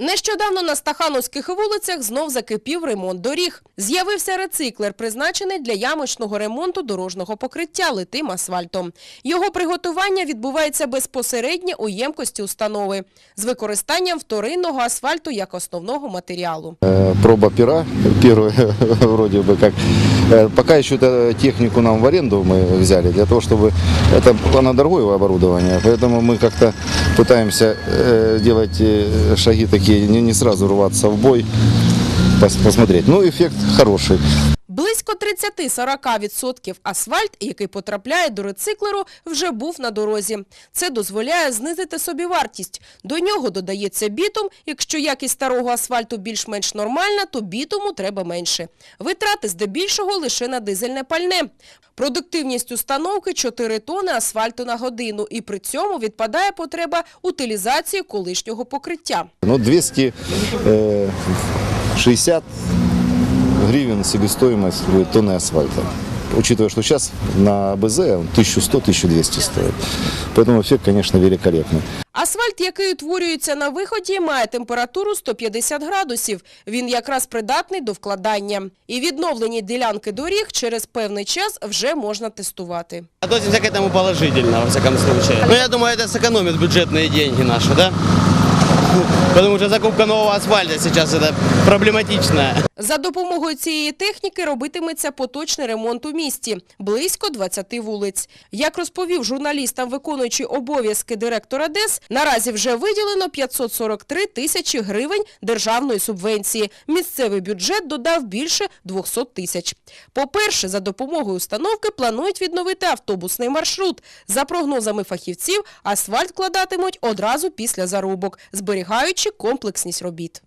Нещодавно на стахановських вулицях знов закипів ремонт доріг. З'явився рециклер, призначений для ямочного ремонту дорожнього покриття литим асфальтом. Його приготування відбувається безпосередньо у ємкості установи з використанням вторинного асфальту як основного матеріалу. Э, проба пера, первая вроде бы как. Э, Пока еще эту технику нам в аренду мы взяли, для того, чтобы это оно дорогое оборудование, поэтому мы как-то пытаемся э, делать э, шаги такие, не, не сразу рваться в бой, пос- посмотреть. Ну, эффект хороший. Близько 30-40% асфальт, який потрапляє до рециклеру, вже був на дорозі. Це дозволяє знизити собівартість. До нього додається бітум. Якщо якість старого асфальту більш-менш нормальна, то бітуму треба менше. Витрати здебільшого лише на дизельне пальне. Продуктивність установки 4 тони асфальту на годину. І при цьому відпадає потреба утилізації колишнього покриття. Ну, 260 гривен себестоимость будет тонны асфальта. Учитывая, что сейчас на БЗ он 1100-1200 стоит. Поэтому эффект, конечно, великолепный. Асфальт, який утворюється на виході, має температуру 150 градусів. Він якраз придатний до вкладання. І відновлені ділянки доріг через певний час вже можна тестувати. Относимся к этому положительно, во всяком случае. Но я думаю, это сэкономит бюджетные деньги наши, да? Потому что закупка нового асфальта сейчас это проблематично. За допомогою цієї техніки робитиметься поточний ремонт у місті – близько 20 вулиць. Як розповів журналістам виконуючий обов'язки директора ДЕС, наразі вже виділено 543 тисячі гривень державної субвенції. Місцевий бюджет додав більше 200 тисяч. По-перше, за допомогою установки планують відновити автобусний маршрут. За прогнозами фахівців, асфальт кладатимуть одразу після зарубок, зберігаючи комплексність робіт.